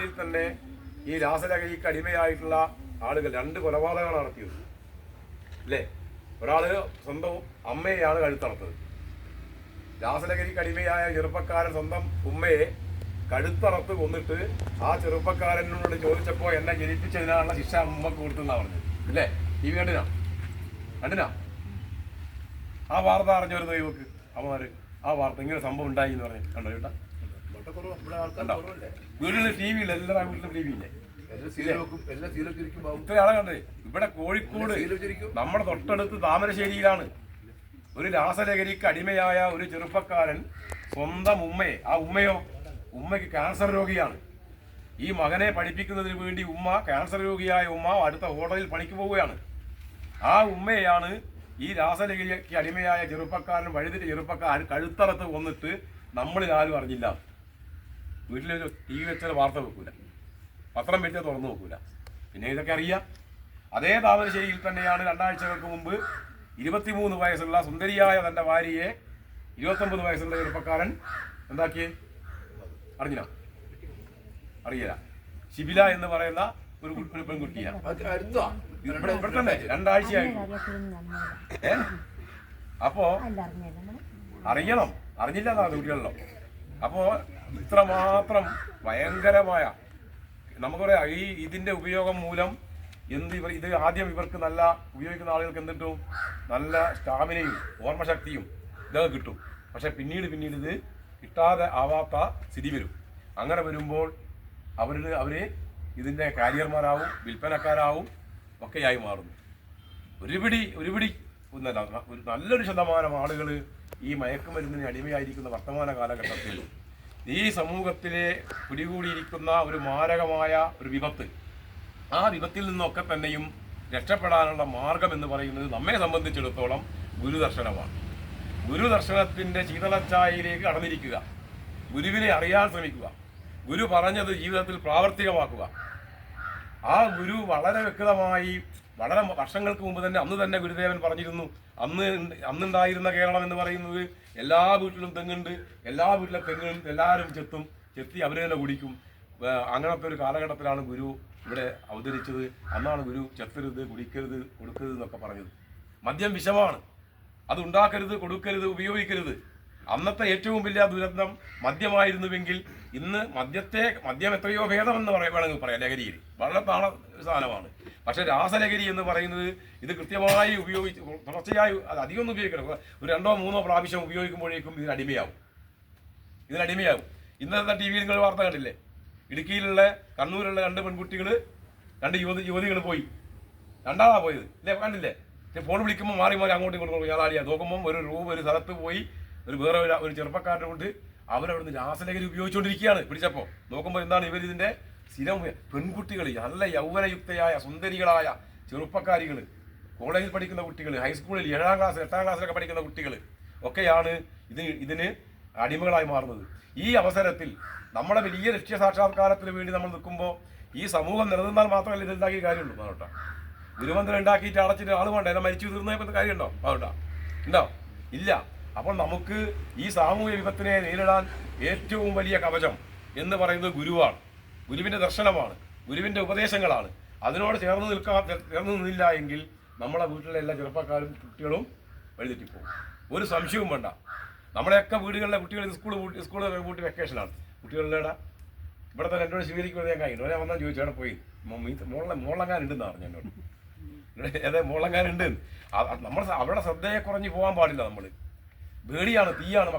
ജില്ലയിൽ തന്നെ ഈ രാസലഹരിക്ക് അടിമയായിട്ടുള്ള ആളുകൾ രണ്ട് കൊലപാതകങ്ങൾ നടത്തിയത്. അല്ലേ? ഒരാൾ സ്വന്തം അമ്മയെയാണ് കഴുത്തറത്തത്. രാസലഹരിക്ക് അടിമയായ ചെറുപ്പക്കാരൻ സ്വന്തം ഉമ്മയെ കഴുത്തറത്ത് കൊന്നിട്ട് ആ ചെറുപ്പക്കാരനോട് ചോദിച്ചപ്പോ എന്നെ ജനിപ്പിച്ചതിനാണ് ശിക്ഷ ഉമ്മക്ക് കൊടുത്തെന്നാ പറഞ്ഞത്. അല്ലേ? ഈ വി കണ്ടിനാ കണ്ടിനാ ആ വാർത്ത അറിഞ്ഞവരുന്നു ഇവക്ക്? അമ്മമാര് ആ വാർത്ത ഇങ്ങനെ സംഭവം ഉണ്ടായി എന്ന് പറഞ്ഞു കണ്ടോ ചേട്ടാ? വീട്ടിൽ ടി വി ഇല്ല എല്ലാ വീട്ടിലും ടി വി ഇല്ലേ? ഇത്ര ആളെ കണ്ടേ? ഇവിടെ കോഴിക്കോട് നമ്മുടെ തൊട്ടടുത്ത് താമരശ്ശേരിയിലാണ്. ഒരു രാസലഹരിക്ക് അടിമയായ ഒരു ചെറുപ്പക്കാരൻ സ്വന്തം ഉമ്മയെ ആ ഉമ്മയോ? ഉമ്മയ്ക്ക് ക്യാൻസർ രോഗിയാണ്. ഈ മകനെ പഠിപ്പിക്കുന്നതിന് വേണ്ടി ഉമ്മ ക്യാൻസർ രോഗിയായ ഉമ്മ അടുത്ത ഹോട്ടലിൽ പണിക്ക് പോവുകയാണ്. ആ ഉമ്മയാണ് ഈ രാസലഹരിക്ക് അടിമയായ ചെറുപ്പക്കാരൻ വഴുതിട്ട് ചെറുപ്പക്കാരൻ കഴുത്തറത്ത് കൊന്നിട്ട് നമ്മളിൽ ആരും അറിഞ്ഞില്ല. വീട്ടിൽ ടി വി വെച്ചാൽ വാർത്ത വെക്കൂല. പത്രം വെച്ചാൽ തുറന്നു നോക്കൂല പിന്നെ ഇതൊക്കെ അറിയാം. അതേ താമരശ്ശേരിയിൽ തന്നെയാണ് രണ്ടാഴ്ചകൾക്ക് മുമ്പ് ഇരുപത്തിമൂന്ന് വയസ്സുള്ള സുന്ദരിയായ തന്റെ ഭാര്യയെ ഇരുപത്തൊമ്പത് വയസ്സുള്ള ചെറുപ്പക്കാരൻ എന്താക്കി അറിഞ്ഞില്ല. അറിയില്ല. ശിബില എന്ന് പറയുന്ന ഒരു പെൺകുട്ടിയാണ്. രണ്ടാഴ്ചയായി. ഇവിടെ രണ്ടാഴ്ചയായിട്ട് അപ്പോ അറിയണം. അറിഞ്ഞില്ല എന്നാ കുട്ടികളിലോ. അപ്പോ ഇത്രമാത്രം ഭയങ്കരമായ നമുക്കറിയാം ഈ ഇതിന്റെ ഉപയോഗം മൂലം എന്ത് ഇവർ ഇത് ആദ്യം ഇവർക്ക് നല്ല ഉപയോഗിക്കുന്ന ആളുകൾക്ക് എന്തിട്ടും നല്ല സ്റ്റാമിനയും ഓർമ്മശക്തിയും ഇതൊക്കെ കിട്ടും. പക്ഷെ പിന്നീട് പിന്നീട് ഇത് കിട്ടാതെ ആവാത്ത സ്ഥിതി വരും. അങ്ങനെ വരുമ്പോൾ അവർ അവർ ഇതിന്റെ കാരിയർമാരാവും വിൽപ്പനക്കാരാവും ഒക്കെയായി മാറുന്നു. ഒരുപിടി ഒരുപിടി ഒന്നല്ല നല്ലൊരു ശതമാനം ആളുകൾ ഈ മയക്കുമരുന്നിന് അടിമയായിരിക്കുന്ന വർത്തമാന കാലഘട്ടത്തിൽ ഈ സമൂഹത്തിലെ പിടികൂടിയിരിക്കുന്ന ഒരു മാരകമായ ഒരു വിപത്ത് ആ വിപത്തിൽ നിന്നൊക്കെ തന്നെയും രക്ഷപ്പെടാനുള്ള മാർഗം എന്ന് പറയുന്നത് നമ്മെ സംബന്ധിച്ചിടത്തോളം ഗുരുദർശനമാണ്. ഗുരുദർശനത്തിന്റെ ശീതളച്ചായയിലേക്ക് കടന്നിരിക്കുക ഗുരുവിനെ അറിയാൻ ശ്രമിക്കുക ഗുരു പറഞ്ഞത് ജീവിതത്തിൽ പ്രാവർത്തികമാക്കുക. ആ ഗുരു വളരെ വ്യക്തമായി വളരെ വർഷങ്ങൾക്ക് മുമ്പ് തന്നെ അന്ന് തന്നെ ഗുരുദേവൻ പറഞ്ഞിരുന്നു അന്ന് അന്നുണ്ടായിരുന്ന കേരളം എന്ന് പറയുന്നത് എല്ലാ വീട്ടിലും തെങ്ങുണ്ട് എല്ലാ വീട്ടിലെ തെങ്ങും എല്ലാവരും ചെത്തും ചെത്തി അവർ തന്നെ കുടിക്കും. അങ്ങനത്തെ ഒരു കാലഘട്ടത്തിലാണ് ഗുരു ഇവിടെ അവതരിച്ചത്. അന്നാണ് ഗുരു ചെത്തരുത് കുടിക്കരുത് കൊടുക്കരുത് എന്നൊക്കെ പറഞ്ഞത്. മദ്യം വിഷമാണ്. അത് ഉണ്ടാക്കരുത് കൊടുക്കരുത് ഉപയോഗിക്കരുത്. അന്നത്തെ ഏറ്റവും വലിയ ദുരന്തം മദ്യമായിരുന്നുവെങ്കിൽ ഇന്ന് മദ്യത്തെ മദ്യം എത്രയോ ഭേദമെന്ന് പറയാൻ വേണമെങ്കിൽ പറയാം. ലഹരിയിൽ. വളരെ താണ സാധനമാണ്. പക്ഷേ രാസലഹരി എന്ന് പറയുന്നത് ഇത് കൃത്യമായി ഉപയോഗിച്ച് തുടർച്ചയായി അത് അധികമൊന്നും ഉപയോഗിക്കണം ഒരു രണ്ടോ മൂന്നോ പ്രാവശ്യം ഉപയോഗിക്കുമ്പോഴേക്കും ഇതിന് അടിമയാവും. ഇതിന് അടിമയാവും. ഇന്നത്തെ ടി വിയിൽ നിങ്ങൾ വാർത്ത കണ്ടില്ലേ? ഇടുക്കിയിലുള്ള കണ്ണൂരിലുള്ള രണ്ട് പെൺകുട്ടികൾ രണ്ട് യുവതി യുവതികൾ പോയി. രണ്ടാളാ പോയത്. ഇല്ലേ? കണ്ടില്ലേ? ഫോൺ വിളിക്കുമ്പോൾ മാറി മാറി അങ്ങോട്ടും ഇങ്ങോട്ടും ഞാനാടിയാ നോക്കുമ്പോൾ ഒരു റൂം ഒരു സ്ഥലത്ത് പോയി ഒരു വേറെ ഒരു ചെറുപ്പക്കാരുടെ കൊണ്ട് അവരവിടുന്ന് രാസലഹരി ഉപയോഗിച്ചുകൊണ്ടിരിക്കുകയാണ് പിടിച്ചപ്പോൾ നോക്കുമ്പോൾ എന്താണ് ഇവർ ഇതിന്റെ സ്ഥിരം പെൺകുട്ടികൾ നല്ല യൗവനയുക്തയായ സുന്ദരികളായ ചെറുപ്പക്കാരികൾ കോളേജിൽ പഠിക്കുന്ന കുട്ടികൾ ഹൈസ്കൂളിൽ ഏഴാം ക്ലാസ് എട്ടാം ക്ലാസ്സിലൊക്കെ പഠിക്കുന്ന കുട്ടികൾ ഒക്കെയാണ് ഇതിന് ഇതിന് അടിമകളായി മാറുന്നത്. ഈ അവസരത്തിൽ നമ്മുടെ വലിയ ലക്ഷ്യ സാക്ഷാത്കാരത്തിന് വേണ്ടി നമ്മൾ നിൽക്കുമ്പോൾ ഈ സമൂഹം നിലനിന്നാൽ മാത്രമല്ല ഇത് ഉണ്ടാക്കിയ കാര്യമുള്ളൂ അതോട്ടാ ഗുരുമന്ത്രം ഉണ്ടാക്കിയിട്ട് അടച്ചിട്ട് ആൾ എല്ലാം മരിച്ചു തീർന്നേ കാര്യമുണ്ടോ അതോട്ടാ ഉണ്ടോ? ഇല്ല. അപ്പോൾ നമുക്ക് ഈ സാമൂഹ്യ വിപത്തിനെ നേരിടാൻ ഏറ്റവും വലിയ കവചം എന്ന് പറയുന്നത് ഗുരുവാണ്. ഗുരുവിന്റെ ദർശനമാണ്. ഗുരുവിന്റെ ഉപദേശങ്ങളാണ്. അതിനോട് ചേർന്ന് നിൽക്കാൻ ചേർന്ന് നിന്നില്ല എങ്കിൽ നമ്മളെ വീട്ടിലെ എല്ലാ ചെറുപ്പക്കാരും കുട്ടികളും വഴിതെറ്റിപ്പോകും. ഒരു സംശയവും വേണ്ട. നമ്മളെയൊക്കെ വീടുകളിലെ കുട്ടികൾ സ്കൂൾ സ്കൂളിൽ കൂട്ടി വെക്കേഷനാണ്. കുട്ടികളുടെ ഇവിടെ തന്നെ എന്നോട് സ്വീകരിക്കുന്നത് ഞാൻ കഴിഞ്ഞു. ഞാൻ വന്നാൽ ചോദിച്ചു അവിടെ പോയി മോളെ മോളങ്ങാൻ പറഞ്ഞു എന്നോട്. ഏതേ മോളങ്ങാൻ ഉണ്ട് നമ്മൾ അവരുടെ ശ്രദ്ധയെ കുറഞ്ഞു പോകാൻ പാടില്ല നമ്മൾ പേടിയാണ് തീയാണ് മക്കളെ.